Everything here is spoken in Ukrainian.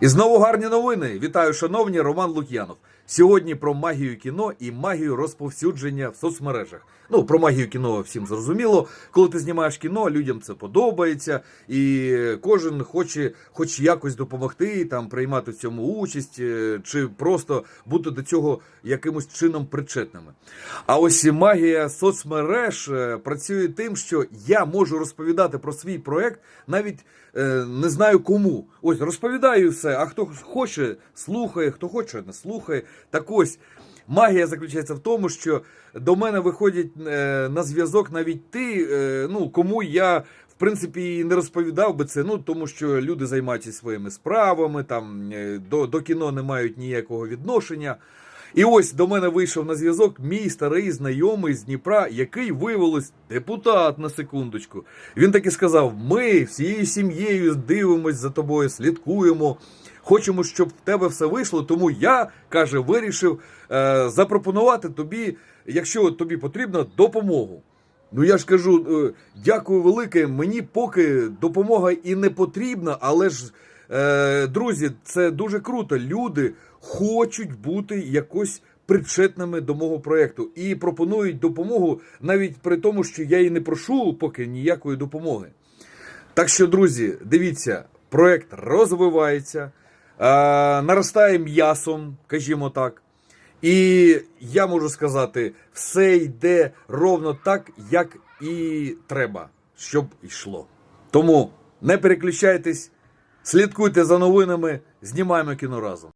І знову гарні новини. Вітаю, шановні, Роман Лук'янов. Сьогодні про магію кіно і магію розповсюдження в соцмережах. Ну, про магію кіно всім зрозуміло. Коли ти знімаєш кіно, людям це подобається, і кожен хоче хоч якось допомогти, там приймати в цьому участь, е, чи просто бути до цього якимось чином причетними. А ось магія соцмереж е, працює тим, що я можу розповідати про свій проект, навіть е, не знаю кому. Ось розповідаю все, а хто хоче, слухає, хто хоче, не слухає. Так ось. Магія заключається в тому, що до мене виходять е, на зв'язок навіть ти, е, ну кому я в принципі і не розповідав би це. Ну тому що люди займаються своїми справами, там е, до, до кіно не мають ніякого відношення. І ось до мене вийшов на зв'язок мій старий знайомий з Дніпра, який виявилось депутат на секундочку. Він таки сказав: ми всією сім'єю дивимось за тобою, слідкуємо. Хочемо, щоб в тебе все вийшло. Тому я каже, вирішив е, запропонувати тобі, якщо тобі потрібно, допомогу. Ну я ж кажу, е, дякую велике. Мені поки допомога і не потрібна, але ж, е, друзі, це дуже круто. Люди хочуть бути якось причетними до мого проекту і пропонують допомогу навіть при тому, що я і не прошу поки ніякої допомоги. Так що, друзі, дивіться, проект розвивається, е, наростає м'ясом, кажімо так. І я можу сказати, все йде ровно так, як і треба, щоб йшло. Тому не переключайтесь, слідкуйте за новинами, знімаємо кіно разом.